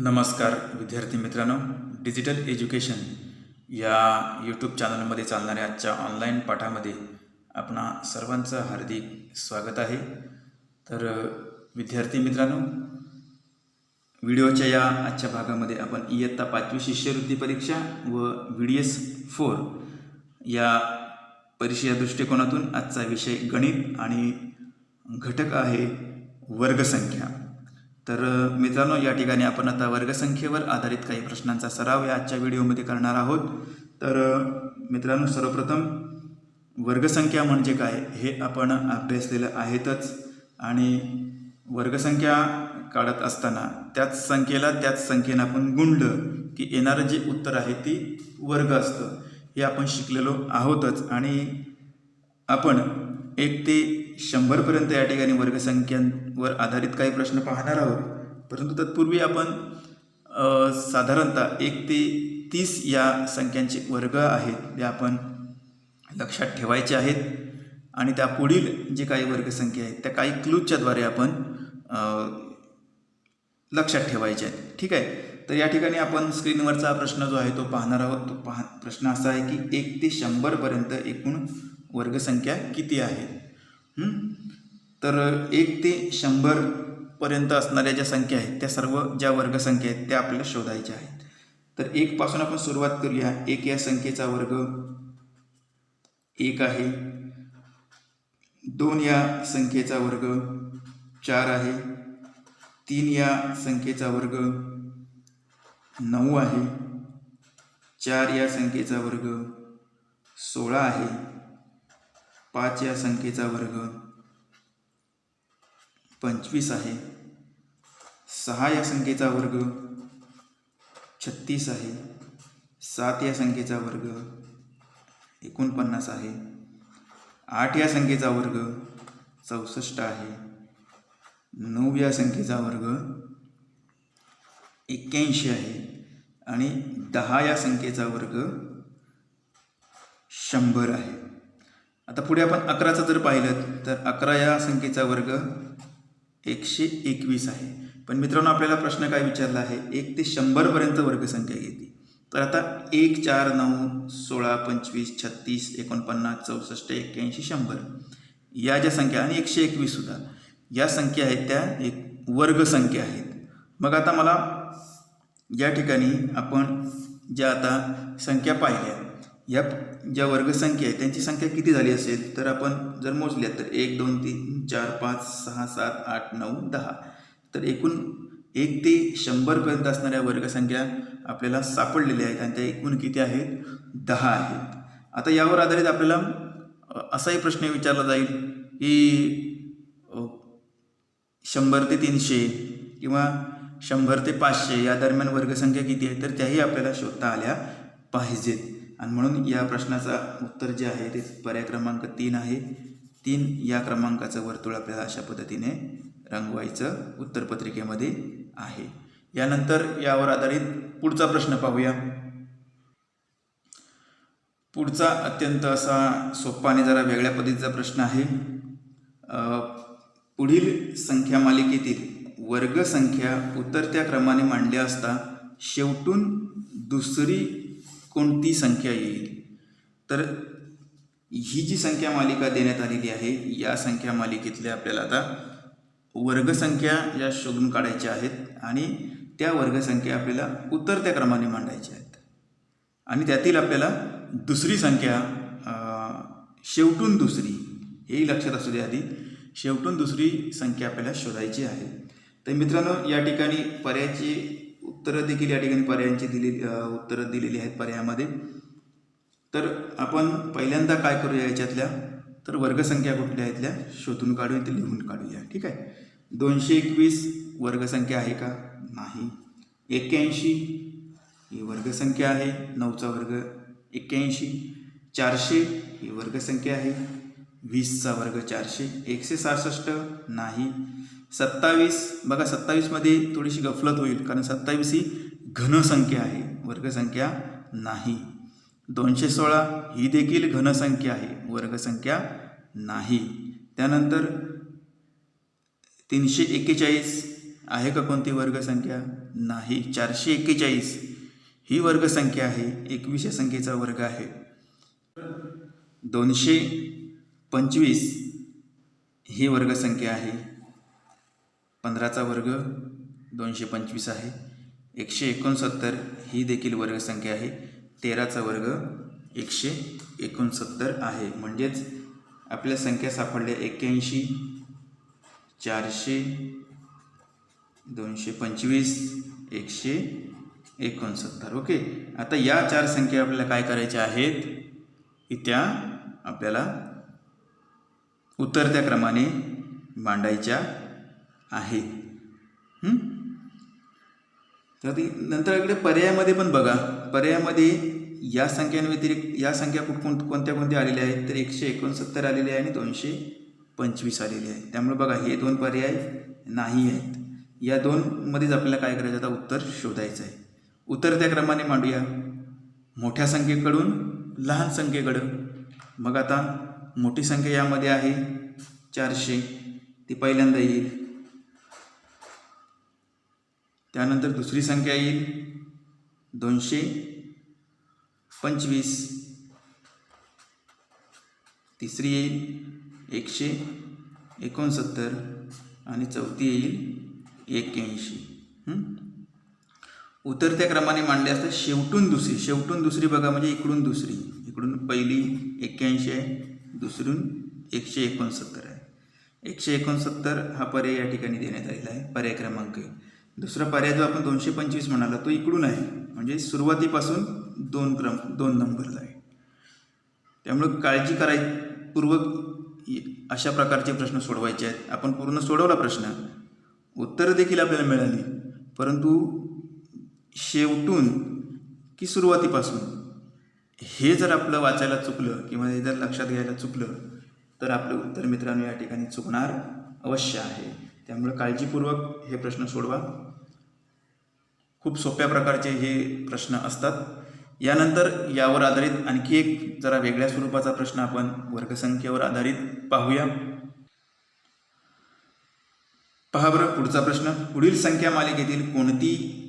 नमस्कार विद्यार्थी मित्रांनो. डिजिटल एज्युकेशन या यूट्यूब चॅनलमध्ये चालणाऱ्या आजच्या ऑनलाईन पाठामध्ये आपणा सर्वांचं हार्दिक स्वागत आहे. तर विद्यार्थी मित्रांनो व्हिडिओच्या या आजच्या भागामध्ये आपण इयत्ता पाचवी शिष्यवृत्ती परीक्षा व व्ही डी एस फोर या परीक्षेच्या दृष्टिकोनातून आजचा विषय गणित आणि घटक आहे वर्गसंख्या. तर मित्रांनो या ठिकाणी आपण आता वर्गसंख्येवर आधारित काही प्रश्नांचा सराव या आजच्या व्हिडिओमध्ये करणार आहोत. तर मित्रांनो सर्वप्रथम वर्गसंख्या म्हणजे काय हे आपण अभ्यासलेलं आहेतच. आणि वर्गसंख्या काढत असताना त्याच संख्येला त्याच संख्येनं आपण गुंडलं की येणारं जे उत्तर आहे ती वर्ग असतं. हे आपण शिकलेलो आहोतच. आणि आपण एक ते शंभरपर्यंत या ठिकाणी वर्गसंख्यांवर आधारित काही प्रश्न पाहणार आहोत. परंतु तत्पूर्वी आपण साधारणतः एक ते तीस या संख्यांचे वर्ग आहेत ते आपण लक्षात ठेवायचे आहेत. आणि त्या पुढील जे काही वर्गसंख्या आहेत त्या काही क्लूजच्याद्वारे आपण लक्षात ठेवायचे आहेत. ठीक आहे? तर या ठिकाणी आपण स्क्रीनवरचा प्रश्न जो आहे तो पाहणार आहोत. तो पाह प्रश्न असा आहे की एक ते शंभरपर्यंत एकूण वर्गसंख्या किती आहे? तर एक ते शंभरपर्यंत असणाऱ्या ज्या संख्या आहेत त्या सर्व ज्या वर्गसंख्या आहेत त्या आपल्याला शोधायच्या आहेत. तर एकपासून आपण सुरुवात करूया. एक या संख्येचा वर्ग. एक आहे. दोन या संख्येचा वर्ग. चार आहे. तीन या संख्येचा वर्ग. नऊ आहे. चार या संख्येचा वर्ग. सोळा आहे. पाच या संख्येचा वर्ग पंचवीस आहे. सहा या संख्येचा वर्ग छत्तीस आहे. सात या संख्येचा वर्ग एकोणपन्नास आहे. आठ या संख्येचा वर्ग चौसष्ट आहे. नऊ या संख्येचा वर्ग एक्क्याऐंशी आहे. आणि दहा या संख्येचा वर्ग शंभर आहे. आता पुढे आपण अकराचं जर पाहिलं तर अकरा या संख्येचा वर्ग एकशे एकवीस आहे. पण मित्रांनो आपल्याला प्रश्न काय विचारला आहे? एक ते शंभरपर्यंत वर्गसंख्या घेते. तर आता एक चार नऊ सोळा पंचवीस छत्तीस एकोणपन्नास चौसष्ट एक्क्याऐंशी शंभर. या ज्या संख्या आणि एकशे एकवीससुद्धा या संख्या आहेत त्या एक वर्गसंख्या आहेत. मग आता मला या ठिकाणी आपण ज्या आता संख्या पाहिल्या या ज्या वर्गसंख्या आहेत त्यांची संख्या किती झाली असेल तर आपण जर मोजल्या तर एक दोन तीन चार पाच सहा सात आठ नऊ दहा. तर एकूण एक ते शंभरपर्यंत असणाऱ्या वर्गसंख्या आपल्याला सापडलेल्या आहेत आणि त्या एकूण किती आहेत? दहा आहेत. आता यावर आधारित आपल्याला असाही प्रश्न विचारला जाईल की शंभर ते तीनशे किंवा शंभर ते पाचशे या दरम्यान वर्गसंख्या किती आहे तर त्याही आपल्याला शोधता आल्या पाहिजेत. आणि म्हणून या प्रश्नाचा उत्तर जे आहे ते पर्याय क्रमांक तीन आहे. तीन या क्रमांकाचं वर्तुळ आपल्याला अशा पद्धतीने रंगवायचं उत्तरपत्रिकेमध्ये आहे. यानंतर यावर आधारित पुढचा प्रश्न पाहूया. पुढचा अत्यंत असा सोपा आणि जरा वेगळ्या पद्धतीचा प्रश्न आहे. पुढील संख्या मालिकेतील वर्गसंख्या उतरत्या क्रमाने मांडल्या असता शेवटून दुसरी कोणती संख्या येईल? तर ही जी संख्या मालिका देण्यात आलेली आहे या संख्या मालिकेतल्या आपल्याला आता वर्गसंख्या या शोधून काढायच्या आहेत आणि त्या वर्गसंख्या आपल्याला उतरत्या क्रमाने मांडायच्या आहेत. आणि त्यातील आपल्याला दुसरी संख्या शेवटून दुसरी हेही लक्षात असू दे आधी शेवटून दुसरी संख्या आपल्याला शोधायची आहे. तर मित्रांनो या ठिकाणी पर्यायची उत्तरं देखील या ठिकाणी पर्यायांची दिलेली उत्तरं दिलेली आहेत पर्यायामध्ये. तर आपण पहिल्यांदा काय करूया याच्यातल्या? तर वर्गसंख्या कुठल्या इथल्या? शोधून काढूया ते लिहून काढूया. ठीक आहे? दोनशे एकवीस वर्गसंख्या आहे का? नाही. एक्क्याऐंशी ही वर्गसंख्या आहे. नऊचा वर्ग एक्क्याऐंशी. चारशे ही वर्गसंख्या आहे. वीसचा वर्ग चारशे. एकशे सहासष्ट नाही. सत्तावीस बघा सत्तावीसमध्ये थोडीशी गफलत होईल कारण सत्तावीस ही घनसंख्या आहे वर्गसंख्या नाही. दोनशे सोळा ही देखील घनसंख्या आहे वर्गसंख्या नाही. त्यानंतर तीनशे एक्केचाळीस आहे का कोणती वर्गसंख्या? नाही. चारशे एक्केचाळीस ही वर्गसंख्या आहे एकवीसशे संख्येचा वर्ग आहे. दोनशे पंचवीस ही वर्गसंख्या आहे पंधराचा वर्ग दोनशे पंचवीस आहे. एकशे एकोणसत्तर ही देखील वर्गसंख्या आहे. तेराचा वर्ग एकशे एकोणसत्तर आहे. म्हणजेच आपल्या संख्या सापडल्या एक्क्याऐंशी चारशे दोनशे पंचवीस एकशे एकोणसत्तर. ओके? आता या चार संख्या आपल्याला काय करायच्या आहेत? की त्या आपल्याला उतरत्या क्रमाने मांडायच्या आहे. तर ती नंतर इकडे पर्यायामध्ये पण बघा. पर्यायामध्ये या संख्यांव्यतिरिक्त या संख्या कुठ कोण कोणत्या कोणत्या आलेल्या आहेत? तर एकशे एकोणसत्तर आलेले आहे आणि दोनशे पंचवीस आलेले आहे. त्यामुळे बघा हे दोन पर्याय नाही आहेत. या दोनमध्येच आपल्याला काय करायचं? आता उत्तर शोधायचं आहे. उतरत्या क्रमाने मांडूया. मोठ्या संख्येकडून लहान संख्येकडं. मग आता मोठी संख्या यामध्ये आहे चारशे. ती पहिल्यांदा येईल. त्यानंतर दुसरी संख्या येईल दोनशे पंचवीस. तिसरी येईल एकशे एकोणसत्तर आणि चौथी येईल एक्क्याऐंशी. उतरत्या क्रमाने मांडले असतात शेवटून दुसरी. शेवटून दुसरी बघा म्हणजे इकडून दुसरी. इकडून पहिली एक्क्याऐंशी आहे दुसरून एकशे एकोणसत्तर आहे. एकशे एकोणसत्तर हा पर्याय या ठिकाणी देण्यात आलेला आहे. पर्याय क्रमांक दुसरा पर्याय जो आपण दोनशे पंचवीस म्हणाला तो इकडून आहे. म्हणजे सुरुवातीपासून दोन क्रम दोन नंबरला आहे. त्यामुळं काळजी कराय पूर्वक अशा प्रकारचे प्रश्न सोडवायचे आहेत. आपण पूर्ण सोडवला प्रश्न उत्तरं देखील आपल्याला मिळाली. परंतु शेवटून की सुरुवातीपासून हे जर आपलं वाचायला चुकलं किंवा हे जर लक्षात घ्यायला चुकलं तर आपलं उत्तर मित्रांनो या ठिकाणी चुकणार अवश्य आहे. त्यामुळे काळजीपूर्वक हे प्रश्न सोडवा. खूप सोप्या प्रकारचे हे प्रश्न असतात. यानंतर यावर आधारित आणखी एक जरा वेगळ्या स्वरूपाचा प्रश्न आपण वर्गसंख्येवर आधारित पाहूया. पहा बरं पुढचा प्रश्न. पुढील संख्या मालिकेतील कोणती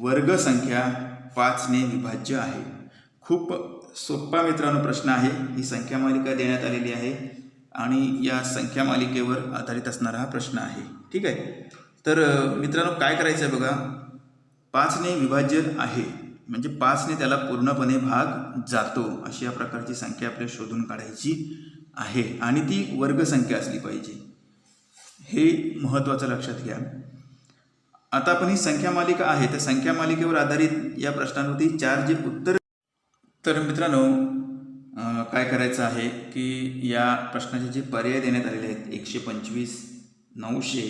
वर्गसंख्या पाचने विभाज्य आहे? खूप सोपा मित्रांनो प्रश्न आहे. ही संख्या मालिका देण्यात आलेली आहे. आणि या संख्या मालिकेवर आधारित असणारा हा प्रश्न आहे. ठीक आहे? तर मित्रांनो काय करायचं आहे बघा? पाचने विभाज्य आहे. म्हणजे पाचने त्याला पूर्णपणे भाग जातो अशी या प्रकारची संख्या आपल्याला शोधून काढायची आहे. आणि ती वर्गसंख्या असली पाहिजे. हे महत्त्वाचं लक्षात घ्या. आता आपण ही संख्या मालिका आहे. तर संख्या मालिकेवर आधारित या प्रश्नांवरती चार जे उत्तर तर मित्रांनो काय करायचं आहे की या प्रश्नाचे जे पर्याय देण्यात आलेले आहेत एकशे पंचवीस नऊशे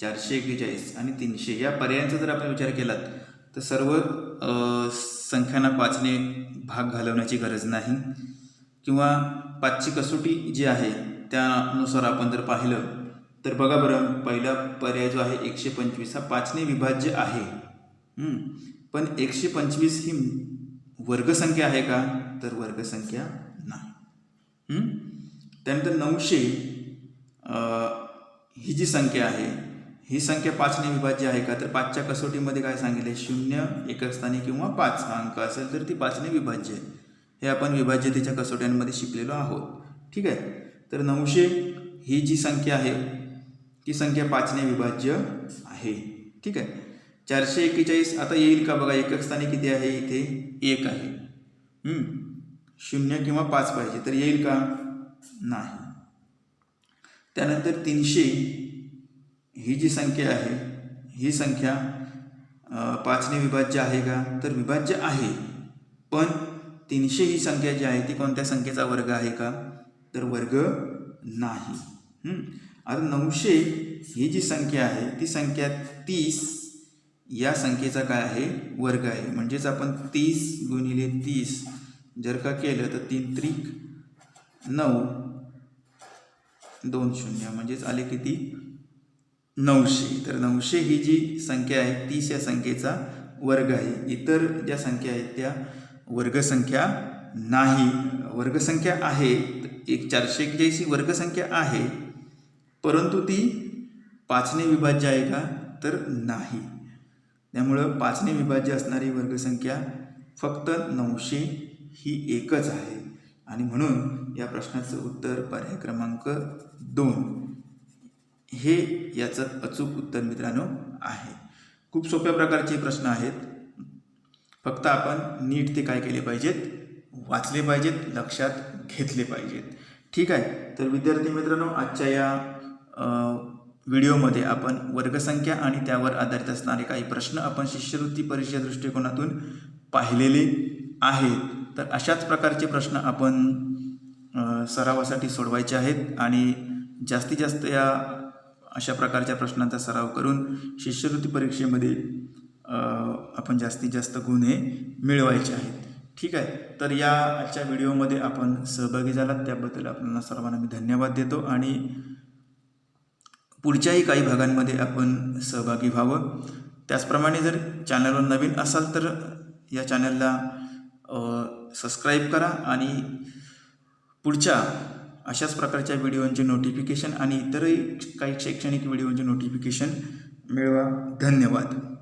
चारशे एक्केचाळीस आणि तीनशे या पर्यायांचा जर आपण विचार केलात तर सर्व संख्यांना पाचने भाग घालवण्याची गरज नाही. किंवा पाचची कसोटी जी आहे त्यानुसार आपण जर पाहिलं तर बघा बरं पहिला पर्याय जो आहे एकशे पंचवीस हा पाचने विभाज्य आहे. पण एकशे पंचवीस ही वर्गसंख्या आहे का? तर वर्गसंख्या त्यानंतर नऊशे ही जी संख्या आहे ही संख्या पाचने विभाज्य आहे का? तर पाचच्या कसोटीमध्ये काय सांगितलं? आहे शून्य एकस्थानी किंवा पाच हा अंक असेल तर ती पाचने विभाज्य आहे. हे आपण विभाज्यतेच्या कसोट्यांमध्ये शिकलेलो आहोत. ठीक आहे? तर नऊशे ही जी संख्या आहे ती संख्या पाचने विभाज्य आहे. ठीक आहे? चारशे एक्केचाळीस आता येईल का? बघा एकक स्थानी किती आहे? इथे एक आहे. शून्य किंवा पाच पाहिजे तर येईल का? नाही. त्यानंतर तीनशे ही जी संख्या आहे ही संख्या पाचने विभाज्य आहे का? तर विभाज्य आहे. पण तीनशे ही संख्या जी आहे ती कोणत्या संख्येचा वर्ग आहे का? तर वर्ग नाही. आता नऊशे ही जी संख्या आहे ती संख्या तीस या संख्येचा काय आहे? वर्ग आहे. म्हणजेच आपण तीस गुणिले तीस जर का केलं तर तीन त्रिक नऊ दोन शून्य म्हणजेच आले किती? नऊशे. तर नऊशे ही जी संख्या आहे तीस या संख्येचा वर्ग आहे. इतर ज्या संख्या आहेत त्या वर्गसंख्या नाही. वर्गसंख्या आहे एक चारशे एक्क्याऐंशी वर्गसंख्या आहे परंतु ती पाचने विभाज्य आहे का? तर नाही. त्यामुळं पाचने विभाज्य असणारी वर्गसंख्या फक्त नऊशे ही एकच आहे. आणि म्हणून या प्रश्नाचं उत्तर पर्याय क्रमांक दोन. हे याचं अचूक उत्तर मित्रांनो आहे. खूप सोप्या प्रकारचे प्रश्न आहेत. फक्त आपण नीट ते काय केले पाहिजेत? वाचले पाहिजेत लक्षात घेतले पाहिजेत. ठीक आहे? तर विद्यार्थी मित्रांनो आजच्या या व्हिडिओमध्ये आपण वर्गसंख्या आणि त्यावर आधारित असणारे काही प्रश्न आपण शिष्यवृत्ती परीक्षा दृष्टिकोनातून पाहिलेले आहेत. तर अशाच प्रकारचे प्रश्न आपण सरावासाठी सोडवायचे आहेत आणि जास्तीत जास्त या अशा प्रकारच्या प्रश्नांचा सराव करून शिष्यवृत्ती परीक्षेमध्ये आपण जास्तीत जास्त गुण हे मिळवायचे आहेत. ठीक आहे? तर या आजच्या व्हिडिओमध्ये आपण सहभागी झालात. त्याबद्दल आपल्याला सर्वांना मी धन्यवाद देतो आणि पुढच्याही काही भागांमध्ये आपण सहभागी व्हावं. त्याचप्रमाणे जर चॅनलवर नवीन असाल तर या चॅनलला सबस्क्राईब करा आणि पुढच्या अशाच प्रकारच्या व्हिडिओंचे नोटिफिकेशन आणि इतरही काही शैक्षणिक व्हिडिओंचे नोटिफिकेशन मिळवा. धन्यवाद.